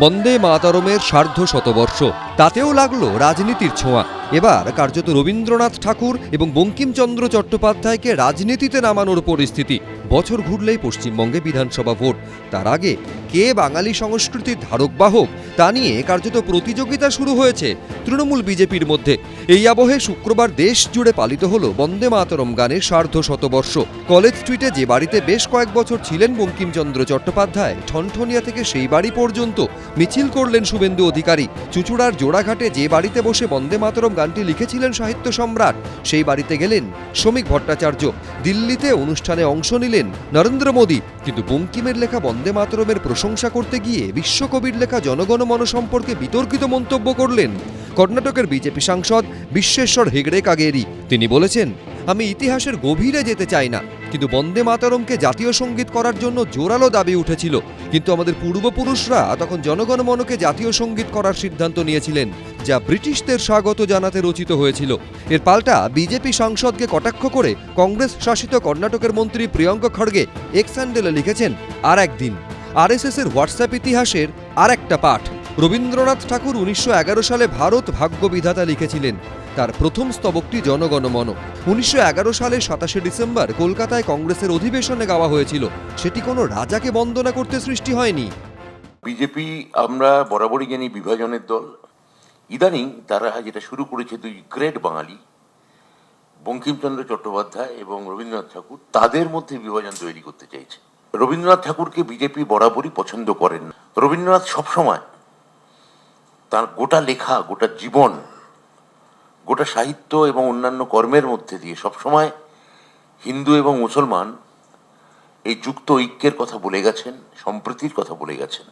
বন্দে মাতারমের সার্ধ শতবর্ষ তাতেও লাগল রাজনীতির ছোঁয়া। এবার কার্যত রবীন্দ্রনাথ ঠাকুর এবং বঙ্কিমচন্দ্র চট্টোপাধ্যায়কে রাজনীতিতে নামানোর পরিস্থিতি। বছর ঘুরলেই পশ্চিমবঙ্গে বিধানসভা ভোট। তার আগে কে বাঙালি সংস্কৃতির ধারক বাহক তা নিয়ে কার্যত প্রতিযোগিতা শুরু হয়েছে তৃণমূল বিজেপির মধ্যে। এই আবহে শুক্রবার দেশ জুড়ে পালিত হলো বন্দে মাতরম গানের সার্ধ শতবর্ষ। কলেজ স্ট্রিটে যে বাড়িতে বেশ কয়েক বছর ছিলেন বঙ্কিমচন্দ্র চট্টোপাধ্যায়, ঠনঠনিয়া থেকে সেই বাড়ি পর্যন্ত মিছিল করলেন শুভেন্দু অধিকারী। চুচুড়ার জোড়াঘাটে যে বাড়িতে বসে বন্দে মাতরম গানটি লিখেছিলেন সাহিত্য সম্রাট। সেই বাড়িতে গেলেন শ্রমিক ভট্টাচার্য। দিল্লিতে অনুষ্ঠানে অংশ নিলেন নরেন্দ্র মোদী। কিন্তু বঙ্কিমের লেখা বন্দে মাতরমের প্রশংসা করতে গিয়ে বিশ্বকবির লেখা জনগণমন সম্পর্কে বিতর্কিত মন্তব্য করলেন। কর্ণাটকের বিজেপি সাংসদ বিশ্বেশ্বর হেগড়ে কাগেরি। তিনি বলেছেন আমি ইতিহাসের গভীরে যেতে চাই না, কিন্তু বন্দে মাতারমকে জাতীয় সংগীত করার জন্য জোরালো দাবি উঠেছিল। কিন্তু আমাদের পূর্বপুরুষরা তখন জনগণমনকে জাতীয় সংগীত করার সিদ্ধান্ত নিয়েছিলেন, যা ব্রিটিশদের স্বাগত জানাতে রচিত হয়েছিল। এর পাল্টা বিজেপি সাংসদকে কটাক্ষ করে কংগ্রেস শাসিত কর্ণাটকের মন্ত্রী প্রিয়ঙ্ক খড়গে এক্স হ্যান্ডেলে লিখেছেন, আর একদিন। আরএসএস এর হোয়াটসঅ্যাপ ইতিহাসের আর একটা পাঠ। রবীন্দ্রনাথ ঠাকুর উনিশশো এগারো সালে ভারত ভাগ্য বিধাতা লিখেছিলেন। তার প্রথম স্তবকটি জনগণমন উনিশশো সালে সাতাশে ডিসেম্বর কলকাতায় কংগ্রেসের অধিবেশনে গাওয়া হয়েছিল। সেটি কোনো রাজাকে বন্দনা করতে সৃষ্টি হয়নি। বিজেপি, আমরা বরাবরই জানি বিভাজনের দল। ইদানিং তারা যেটা শুরু করেছে দুই গ্রেট বাঙালি, বঙ্কিমচন্দ্র চট্টোপাধ্যায় এবং রবীন্দ্রনাথ ঠাকুর, তাদের মধ্যে বিভাজন তৈরি করতে চাইছে। রবীন্দ্রনাথ ঠাকুরকে বিজেপি বরাবরই পছন্দ করেন রবীন্দ্রনাথ সবসময় তার গোটা লেখা, গোটা জীবন, গোটা সাহিত্য এবং অন্যান্য কর্মের মধ্যে দিয়ে সবসময় হিন্দু এবং মুসলমান এই যুক্ত ঐক্যের কথা বলে গেছেন, সম্প্রীতির কথা বলে গেছেন।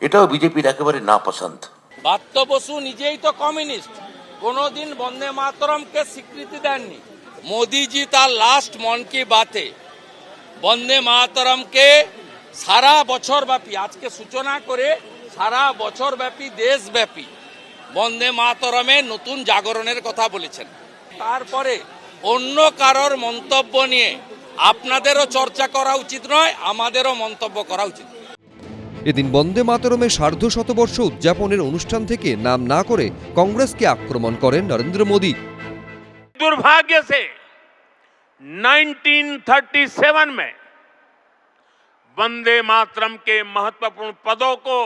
এটাও বিজেপির একেবারে না পছন্দ বাত্য বসু নিজেই তো কমিউনিস্ট। কোনোদিন বন্দে মাতরমকে স্বীকৃতি দেননি। মোদিজি তার লাস্ট মন কি বাতে। বন্দে মাতরমকে সারা বছরব্যাপী আজকে সূচনা করে সারা বছরব্যাপী দেশব্যাপী বন্দে মাতরমে নতুন জাগরণের কথা বলেছেন। তারপরে অন্য কারোর মন্তব্য নিয়ে আপনাদেরও চর্চা করা উচিত নয় আমাদেরও মন্তব্য করা উচিত। এদিন বন্দে মাতরমে সার্ধ শতবর্ষ উদযাপনের অনুষ্ঠান থেকে নাম না করে কংগ্রেসকে আক্রমণ করেন নরেন্দ্র মোদী। দুর্ভাগ্য সে নাইনটিন থার্টি সেভেন মে वंदे मातरम के महत्वपूर्ण पदों को,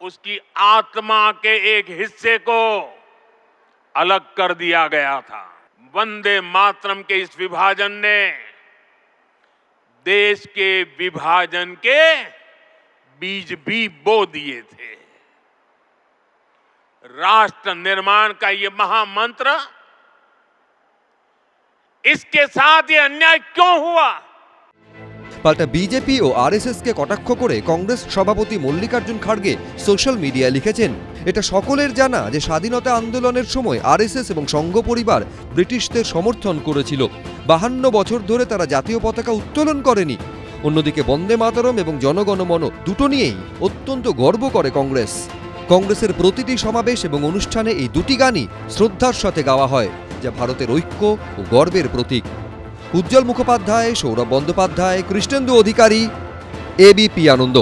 उसकी आत्मा के एक हिस्से को अलग कर दिया गया था। वंदे मातरम के इस विभाजन ने देश के विभाजन के बीज भी बो दिए थे। राष्ट्र निर्माण का ये महामंत्र, इसके साथ ये अन्याय क्यों हुआ? পাল্টা বিজেপি ও আরএসএসকে কটাক্ষ করে কংগ্রেস সভাপতি মল্লিকার্জুন খাড়গে সোশ্যাল মিডিয়ায় লিখেছেন, এটা সকলের জানা যে স্বাধীনতা আন্দোলনের সময় আরএসএস এবং সংঘ পরিবার ব্রিটিশদের সমর্থন করেছিল। বাহান্ন বছর ধরে তারা জাতীয় পতাকা উত্তোলন করেনি। অন্যদিকে বন্দে মাতরম এবং জনগণমন দুটো নিয়েই অত্যন্ত গর্ব করে কংগ্রেস। কংগ্রেসের প্রতিটি সমাবেশ এবং অনুষ্ঠানে এই দুটি গানই শ্রদ্ধার সাথে গাওয়া হয়, যা ভারতের ঐক্য ও গর্বের প্রতীক। উজ্জ্বল মুখোপাধ্যায় সৌরভ বন্দ্যোপাধ্যায় কৃষ্ণেন্দু অধিকারী এবিপি আনন্দ।